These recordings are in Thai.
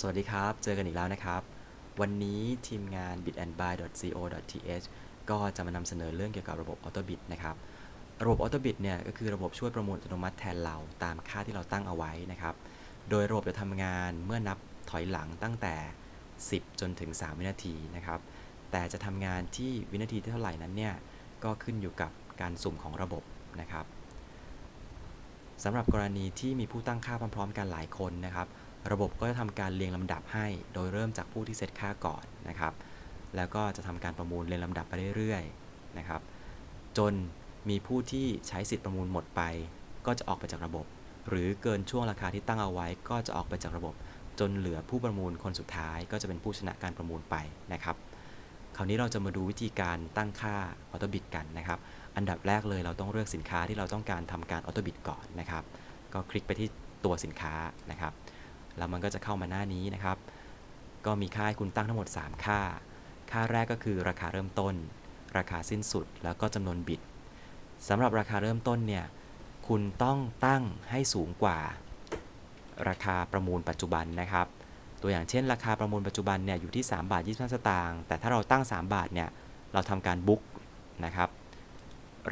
สวัสดีครับ เจอกันอีกแล้วนะครับ วันนี้ทีมงาน bitandbuy.co.th ก็จะมานำเสนอเรื่องเกี่ยวกับระบบ AutoBit นะครับ ระบบ AutoBit เนี่ยก็คือระบบช่วยประมวลอัตโนมัติแทนเราตามค่าที่เราตั้งเอาไว้นะครับ โดยระบบจะทำงานเมื่อนับถอยหลังตั้งแต่ 10 จนถึง 3 วินาทีนะครับ แต่จะทำงานที่วินาทีที่เท่าไหร่นั้นเนี่ยก็ขึ้นอยู่กับการสุ่มของระบบนะครับสำหรับกรณีที่มีผู้ตั้งค่าพร้อมๆ กันหลายคนนะครับ ระบบก็จะทำการเรียงลำดับให้ โดยเริ่มจากผู้ที่เซตค่าก่อนนะครับ แล้วก็จะทำการประมูลเรียงลำดับไปเรื่อยๆนะครับ จนมีผู้ที่ใช้สิทธิ์ประมูลหมดไป ก็จะออกไปจากระบบ หรือเกินช่วงราคาที่ตั้งเอาไว้ ก็จะออกไปจากระบบ จนเหลือผู้ประมูลคนสุดท้าย ก็จะเป็นผู้ชนะการประมูลไปนะครับ คราวนี้เราจะมาดูวิธีการตั้งค่าออโตบิตกันนะครับ อันดับแรกเลยเราต้องเลือกสินค้าที่เราต้องการทำการออโตบิตก่อนนะครับ ก็คลิกไปที่ตัวสินค้านะครับ แล้วมันก็จะเข้ามาหน้านี้นะครับ ก็มีค่าให้คุณตั้งทั้งหมด 3 ค่า ค่าแรกก็คือราคาเริ่มต้น ราคาสิ้นสุด แล้วก็จำนวนบิตสำหรับราคาเริ่มต้นเนี่ย คุณต้องตั้งให้สูงกว่า ราคาประมูลปัจจุบันนะครับ ตัวอย่างเช่น ราคาประมูลปัจจุบันเนี่ยอยู่ที่ 3 บาท 25 สตางค์ แต่ถ้าเราตั้ง 3 บาทเนี่ย เราทำการบุ๊กนะครับ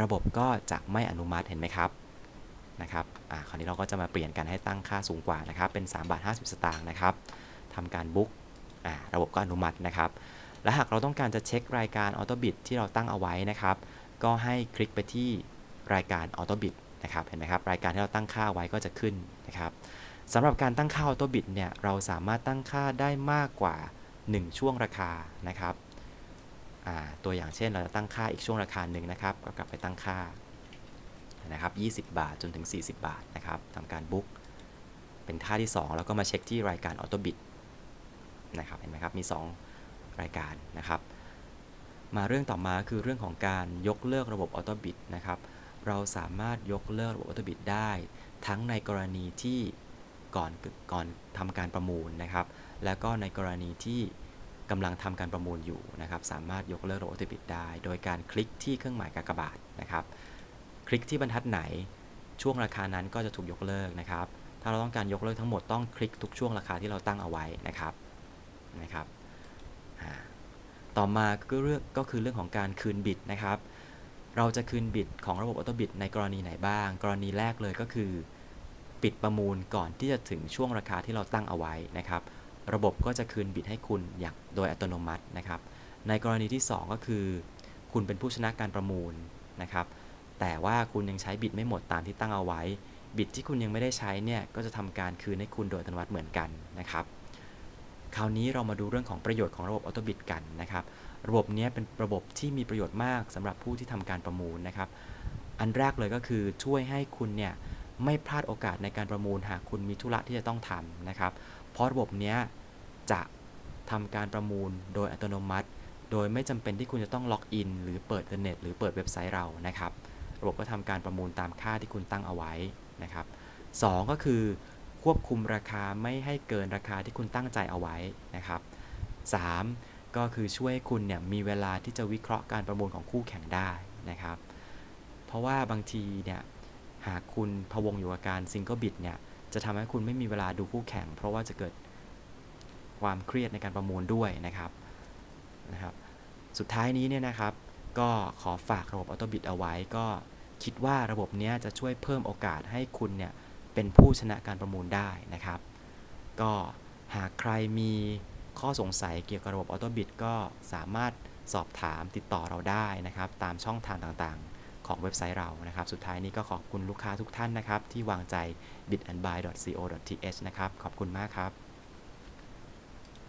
ระบบก็จะไม่อนุมัติเห็นไหมครับ นะครับอ่าคราวนี้เราก็จะมาเปลี่ยนกันให้ตั้งค่าสูงกว่านะครับ เป็น 3 บาท 50 สตางค์นะครับทำการบุ๊กอ่าระบบก็อนุมัตินะครับ และหากเราต้องการจะเช็ครายการออโตบิตที่เราตั้งเอาไว้นะครับ ก็ให้คลิกไปที่รายการออโตบิตนะครับ เห็นไหมครับ รายการที่เราตั้งค่าไว้ก็จะขึ้นนะครับสำหรับการตั้งค่าออโตบิตเนี่ย เราสามารถตั้งค่าได้มากกว่า 1 ช่วงราคานะครับตัวอย่างเช่นเราจะตั้งค่าอีกช่วงราคาหนึ่งนะครับ ก็กลับไปตั้งค่า นะครับ 20 บาทจนถึง 40 บาทนะครับทำการบุ๊กเป็นท่าที่ 2 แล้วก็มาเช็คที่รายการออโตบิตนะครับเห็นไหมครับมี 2 รายการนะครับ มาเรื่องต่อมาคือเรื่องของการยกเลิกระบบออโตบิตนะครับเราสามารถยกเลิกระบบออโตบิตได้ ทั้งในกรณีที่ก่อนก่อนทำการประมูลนะครับ แล้วก็ในกรณีที่กำลังทำการประมูลอยู่นะครับ สามารถยกเลิกระบบออโตบิตได้ โดยการคลิกที่เครื่องหมายกากบาทนะครับ ลิกที่บรรทัดไหน ช่วงราคานั้นก็จะถูกยกเลิกนะครับ ถ้าเราต้องการยกเลิกทั้งหมดต้องคลิกทุกช่วงราคาที่เราตั้งเอาไว้นะครับนะครับ ต่อมาก็เรื่องก็คือเรื่องของการคืนบิตนะครับ เราจะคืนบิตของระบบออโตบิตในกรณีไหนบ้าง กรณีแรกเลยก็คือ ปิดประมูลก่อนที่จะถึงช่วงราคาที่เราตั้งเอาไว้นะครับ ระบบก็จะคืนบิตให้คุณอย่างโดยอัตโนมัตินะครับ ในกรณีที่ 2 ก็คือ คุณเป็นผู้ชนะการประมูลนะครับ แต่ว่าคุณยังใช้บิตไม่หมดตามที่ตั้งเอาไว้ บิตที่คุณยังไม่ได้ใช้เนี่ยก็จะทำการคืนให้คุณโดยอัตโนมัติเหมือนกันนะครับ คราวนี้เรามาดูเรื่องของประโยชน์ของระบบออโตบิตกันนะครับ ระบบนี้เป็นระบบที่มีประโยชน์มากสำหรับผู้ที่ทำการประมูลนะครับ อันแรกเลยก็คือช่วยให้คุณเนี่ยไม่พลาดโอกาสในการประมูลหากคุณมีธุระที่จะต้องทำนะครับ เพราะระบบนี้จะทำการประมูลโดยอัตโนมัติ โดยไม่จำเป็นที่คุณจะต้องล็อกอิน หรือเปิดอินเทอร์เน็ตหรือเปิดเว็บไซต์เรานะครับ ระบบก็ทำการประมูลตามค่าที่คุณตั้งเอาไว้นะครับ2ก็คือควบคุมราคาไม่ให้เกินราคาที่คุณตั้งใจเอาไว้นะครับ 3 ก็คือช่วยคุณเนี่ยมีเวลาที่จะวิเคราะห์การประมูลของคู่แข่งได้นะครับ เพราะว่าบางทีเนี่ยหากคุณพวงอยู่กับการซิงเกิลบิตเนี่ยจะทำให้คุณไม่มีเวลาดูคู่แข่ง เพราะว่าจะเกิดความเครียดในการประมูลด้วยนะครับนะครับ สุดท้ายนี้เนี่ยนะครับ ก็ขอฝากระบบออโตบิตเอาไว้ ก็คิดว่าระบบนี้จะช่วยเพิ่มโอกาสให้คุณเนี่ยเป็นผู้ชนะการประมูลได้นะครับ ก็หากใครมีข้อสงสัยเกี่ยวกับระบบออโตบิตก็สามารถสอบถามติดต่อเราได้นะครับ ตามช่องทางต่างๆ ของเว็บไซต์เรานะครับ สุดท้ายนี้ก็ขอบคุณลูกค้าทุกท่านนะครับ ที่วางใจ bitandbuy.co.th นะครับ ขอบคุณมากครับ